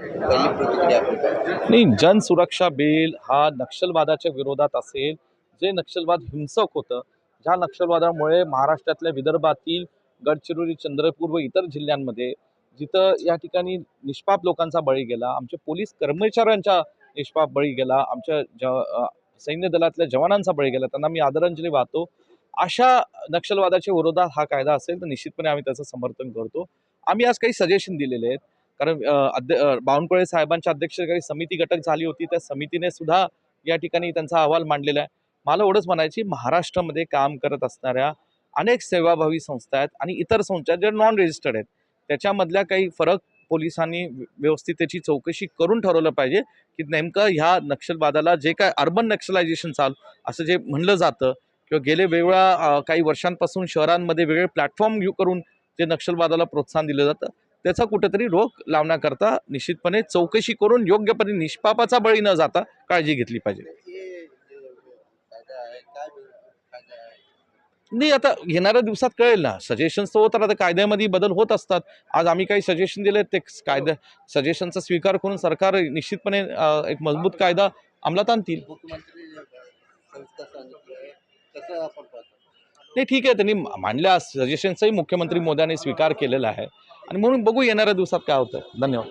पहिली प्रतिक्रिया नाही जनसुरक्षा बिल हा नक्षलवादाच्या विरोधात असेल जे नक्षलवाद हिंसक होतं ज्या नक्षलवादामुळे महाराष्ट्रातल्या विदर्भातील गडचिरोली चंद्रपूर व इतर जिल्ह्यांमध्ये जिथं या ठिकाणी निष्पाप लोकांचा बळी गेला आमच्या पोलीस कर्मचाऱ्यांच्या निष्पाप बळी गेला आमच्या ज सैन्य दलातल्या जवानांचा बळी गेला त्यांना मी आदरांजली वाहतो. अशा नक्षलवादाच्या विरोधात हा कायदा असेल तर निश्चितपणे आम्ही त्याचं समर्थन करतो. आम्ही आज काही सजेशन दिलेले आहेत. कारण अध्य बावनकुळे साहेबांच्या अध्यक्षतेखाली समिती गटक झाली होती. त्या समितीने सुद्धा या ठिकाणी त्यांचा अहवाल मांडलेला आहे. मला एवढंच म्हणायची महाराष्ट्रामध्ये काम करत असणाऱ्या अनेक सेवाभावी संस्था आहेत आणि इतर संस्था आहेत ज्या नॉन रजिस्टर्ड आहेत. त्याच्यामधल्या काही फरक पोलिसांनी व्यवस्थित त्याची चौकशी करून ठरवलं पाहिजे की नेमकं ह्या नक्षलवादाला जे काय अर्बन नक्षलायझेशन चालू असं जे म्हणलं जातं किंवा गेले वेगळ्या काही वर्षांपासून शहरांमध्ये वेगळे प्लॅटफॉर्म यू करून जे नक्षलवादाला प्रोत्साहन दिलं जातं त्याचा कुठंतरी रोख लावण्याकरता निश्चितपणे चौकशी करून योग्यपणे निष्पापाचा बळी न जाता काळजी घेतली पाहिजे. नाही आता येणाऱ्या दिवसात कळेल ना. सजेशन्स तर होतात. आता कायद्यामध्ये बदल होत असतात. आज आम्ही काही सजेशन दिले ते कायदा सजेशनचा स्वीकार करून सरकार निश्चितपणे एक मजबूत कायदा अंमलात आणतील. नाही ठीक आहे. त्यांनी मांडल्या सजेशन्सही मुख्यमंत्री मोद्यांनी स्वीकार केलेला आहे. आणि म्हणून बघू येणाऱ्या दिवसात काय होतं. धन्यवाद.